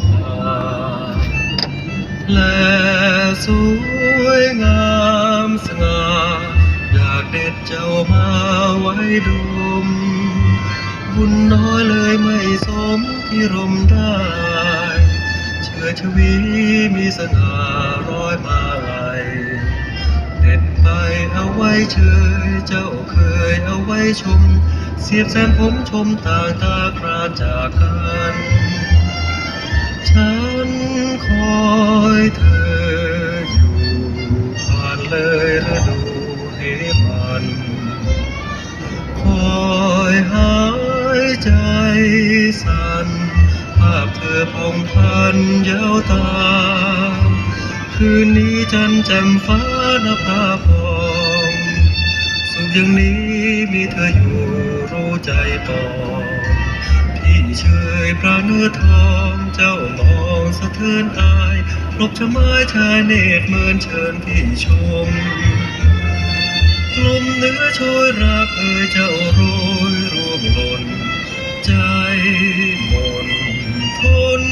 กมาและสวยงามสง่าอยากเด็ดเจ้ามาไว้ดม บุญน้อยเลยไม่สมที่รมได้ เชื้อชวีมีสง่าร้อยมาลัยเด็ดไปเอาไว้เชยเจ้าเคยเอาไว้ชม เสียบแสนผมชมต่างตากราจากกัน ฉันคอยเธออยู่ผ่านเลยฤดูเห้มันคอยหายใจสั่นภาพเธอพองพันเยาวตา คืนนี้ฉันแจ่มฟ้าหน้าผาพองสุขอย่างนี้มีเธออยู่รู้ใจต่อ เชยพระเนื้อทองเจ้ามองสะเทือนอายรบชะไม้ชายเนตรเมินเชิญพี่ชม ลมเนื้อช่วยรักเอ่ยเจ้าโรยรวมลน ใจมนทน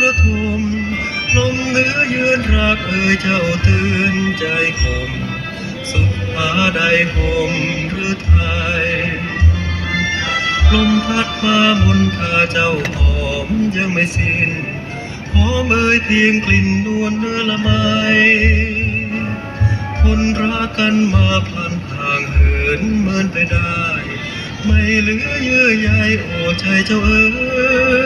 ระทม ลมเนื้อยืนรักเอ่ยเจ้าตื่นใจคม สุขภาใดคมหรือไทย ลมพัดมามนเาเจ้าหอมยังไม่สิ้นหอมเอ่ยเพียงกลิ่นนวลเนื้อละไมคนรักกันมาพลันทางเหินเมินไปได้ ไม่เหลือเยื่อใยโอ้ใจเจ้าเอ๋ย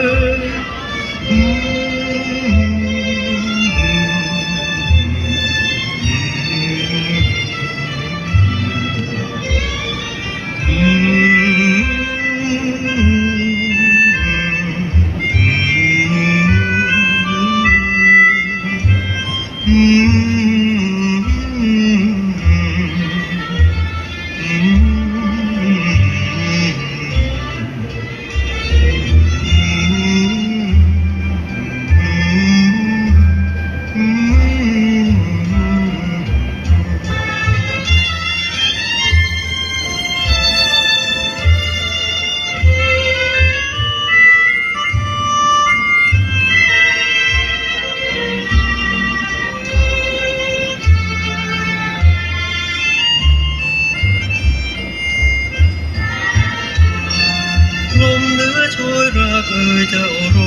คือเจ้าโร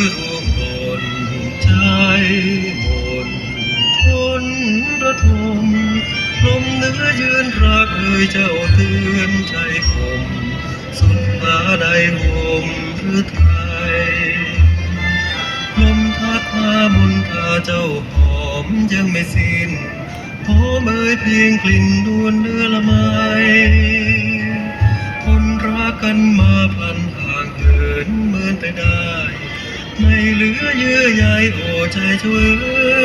ยรูบนใจมดทนระทมลมเนือยืนรักเอ่เจ้าตือนใจคมสุดฟ้าใดลมหรือไทยลมพัดพาบุญพาเจ้าหอมยังไม่สิ้นหอมเอ่ยเพียงกลิ่นดวนเนื้อละไม้ ไปได้ ไม่เหลือเยื่อใยโอ้ใจเธอ